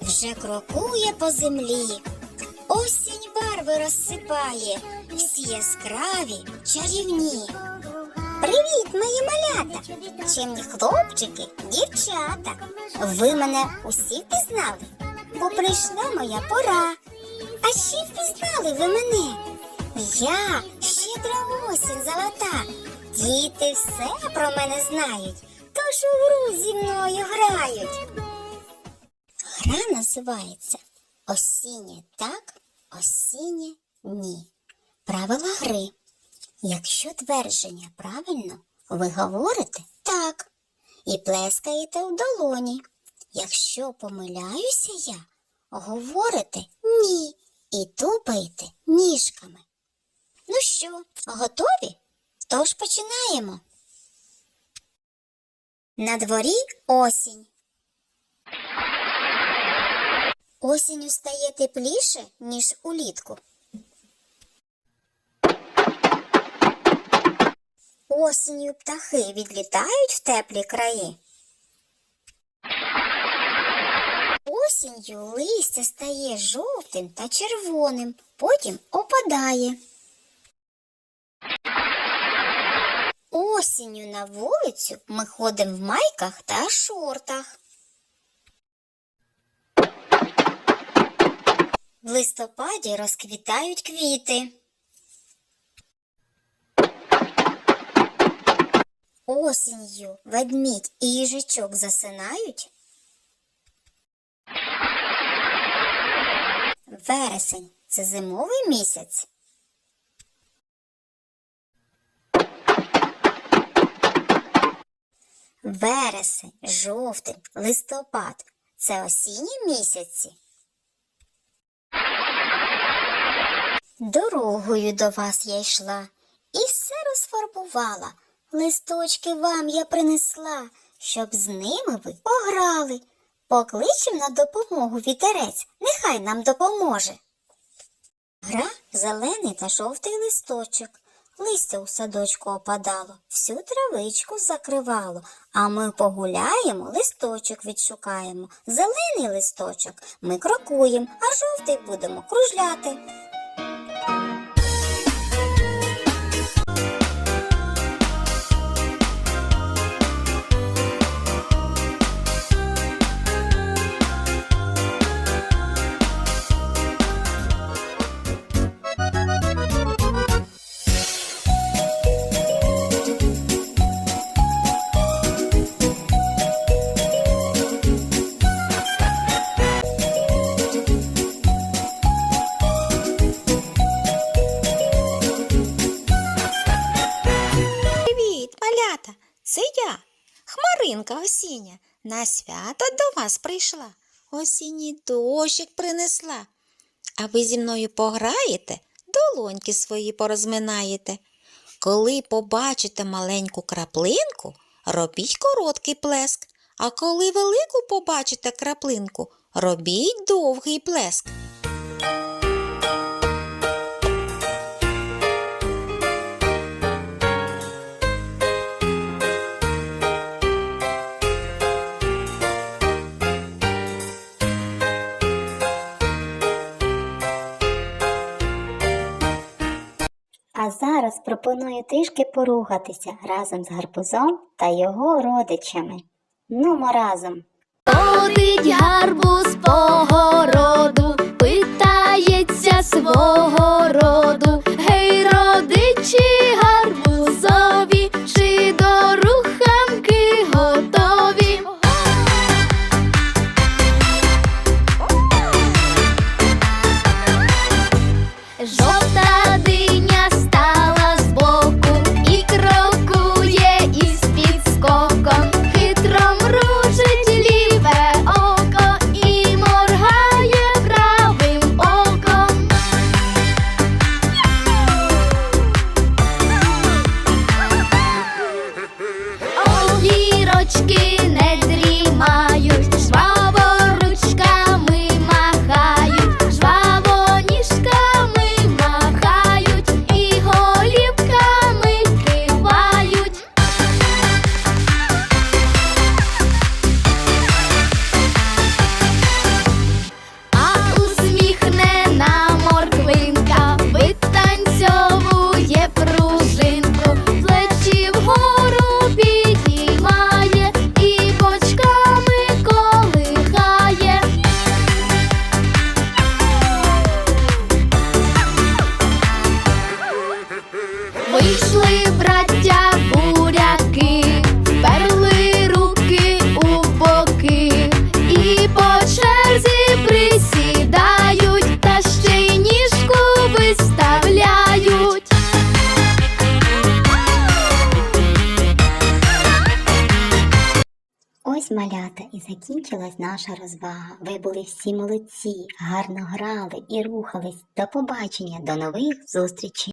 вже крокує по землі. Осінь барви розсипає, всі яскраві, чарівні. Привіт, мої малята! Чимні хлопчики, дівчата. Ви мене усі впізнали, бо прийшла моя пора. А ще впізнали ви мене. Я щедра осінь золота. Діти все про мене знають, тож у гру зі мною грають. Гра називається Осіннє так, осіннє ні. Правила гри. Якщо твердження правильно, ви говорите так і плескаєте в долоні. Якщо помиляюся я, говорите ні і тупаєте ніжками. Ну що, готові? Тож починаємо. На дворі осінь. Осінню стає тепліше, ніж улітку. Осінню птахи відлітають в теплі краї. Осінню листя стає жовтим та червоним, потім опадає. Осінню на вулицю ми ходимо в майках та шортах. В листопаді розквітають квіти. Осінню ведмідь і їжачок засинають. Вересень це зимовий місяць. Вересень, жовтень, листопад це осінні місяці. Дорогою до вас я йшла і все розфарбувала. Листочки вам я принесла, щоб з ними ви пограли. Покличем на допомогу вітерець, нехай нам допоможе. Гра зелений та жовтий листочок. Листя у садочку опадало, всю травичку закривало, а ми погуляємо, листочок відшукаємо. Зелений листочок ми крокуємо, а жовтий будемо кружляти. Хмаринка осіння. На свято до вас прийшла. Осінній дощик принесла. А ви зі мною пограєте, долоньки свої порозминаєте. Коли побачите маленьку краплинку, робіть короткий плеск. А коли велику побачите краплинку, робіть довгий плеск. А зараз пропоную трішки поругатися разом з гарбузом та його родичами. Нумо разом. Ходить гарбуз по малята, і закінчилась наша розвага. Ви були всі молодці, гарно грали і рухались. До побачення, до нових зустрічей!